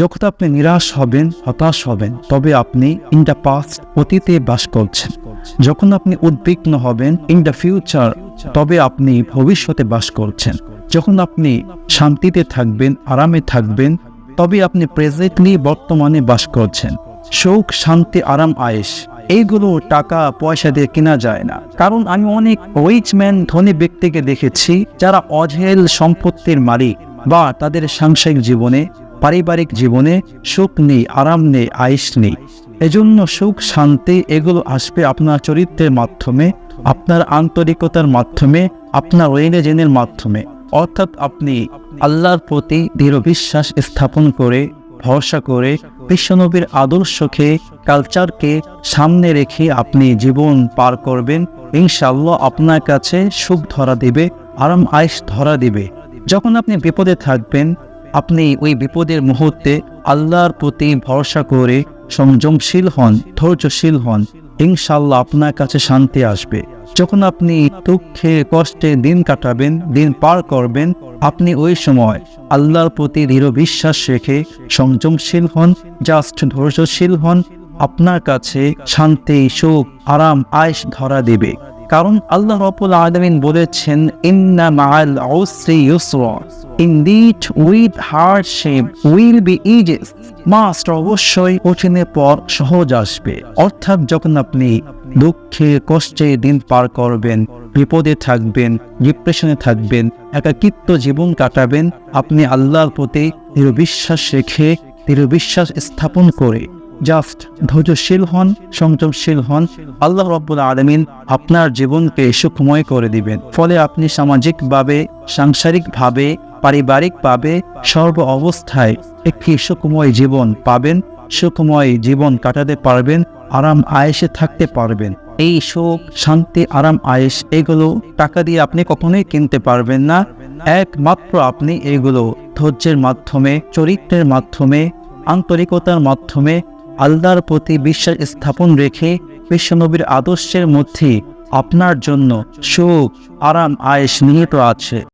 যখন আপনি নিরাশ হবেন, হতাশ হবেন, তবে আপনি ইন দ্য পাস্ট অতীতে বাস করছেন। যখন আপনি উদ্বিগ্ন হবেন ইন দ্য ফিউচার তবে আপনি ভবিষ্যতে বাস করছেন। যখন আপনি শান্তিতে থাকবেন, আরামে থাকবেন, তবে আপনি প্রেজেন্টলি বর্তমানে বাস করছেন। সুখ, শান্তি, আরাম আয়েস এইগুলো টাকা, পয়সা দিয়ে কেনা যায় না। কারণ আমি অনেক রিচ ম্যান ধনী ব্যক্তিকে দেখেছি, যারা অঝেল সম্পত্তির মালিক বা তাদের সাংসারিক জীবনে পারিবারিক জীবনে সুখ নেই, আরাম নেই আয়েস নেই। এজন্য সুখ, শান্তি, এগুলো আসবে আপনার চরিত্রের মাধ্যমে, আপনার আন্তরিকতার মাধ্যমে, আপনার রেনেজেনের মাধ্যমে। অর্থাৎ আপনি আল্লাহর প্রতি দৃঢ় বিশ্বাস স্থাপন করে, ভরসা করে বিশ্বনবীর আদর্শকে কালচারকে সামনে রেখে আপনি জীবন পার করবেন। ইনশাল্লাহ আপনার কাছে সুখ ধরা দিবে, আরাম আয়েস ধরা দিবে। যখন আপনি বিপদে থাকবেন আপনি ওই বিপদের মুহূর্তে আল্লাহর প্রতি ভরসা করে সংযমশীল হন, ধৈর্যশীল হন। ইনশাল্লাহ আপনার কাছে শান্তি আসবে। যখন আপনি দুঃখে, কষ্টে দিন কাটাবেন, দিন পার করবেন, আপনি ওই সময় আল্লাহর প্রতি দৃঢ় বিশ্বাস রেখে সংযমশীল হন, জাস্ট ধৈর্যশীল হন, আপনার কাছে শান্তি, সুখ, আরাম আয়স ধরা দেবে। কারণ আল্লাহ রবুল আলমিন বলেছেন, ইন্না উসরি ইউসরা। Indeed with hardship will be ease must অবশ্যই কঠিনের পর সহজ আসবে। অর্থাৎ যখন আপনি দুঃখে, কষ্টে দিন পার করবেন, বিপদে থাকবেন ডিপ্রেশনে থাকবেন, একাকিত্ব জীবন কাটাবেন, আপনি আল্লাহর প্রতি দৃঢ় বিশ্বাস রেখে দৃঢ় বিশ্বাস স্থাপন করে জাস্ট ধৈর্যশীল হন, সংযমশীল হন, আল্লাহ রব্বুল আলমিন আপনার জীবনকে সুখময় করে দিবেন। ফলে আপনি সামাজিকভাবে, সাংসারিকভাবে পারিবারিকভাবে সর্ব অবস্থায় একটি সুখময় জীবন পাবেন, সুখময় জীবন কাটাতে পারবেন, আরাম আয়েসে থাকতে পারবেন। এই সুখ, শান্তি, আরাম, আয়েস, এগুলো টাকা দিয়ে আপনি কখনোই কিনতে পারবেন না। একমাত্র আপনি এগুলো ধৈর্যের মাধ্যমে, চরিত্রের মাধ্যমে, আন্তরিকতার মাধ্যমে, আল্লাহর প্রতি বিশ্বাস স্থাপন রেখে বিশ্বনবীর আদর্শের মধ্যে আপনার জন্য সুখ, আরাম, আয়েস নিহিত আছে।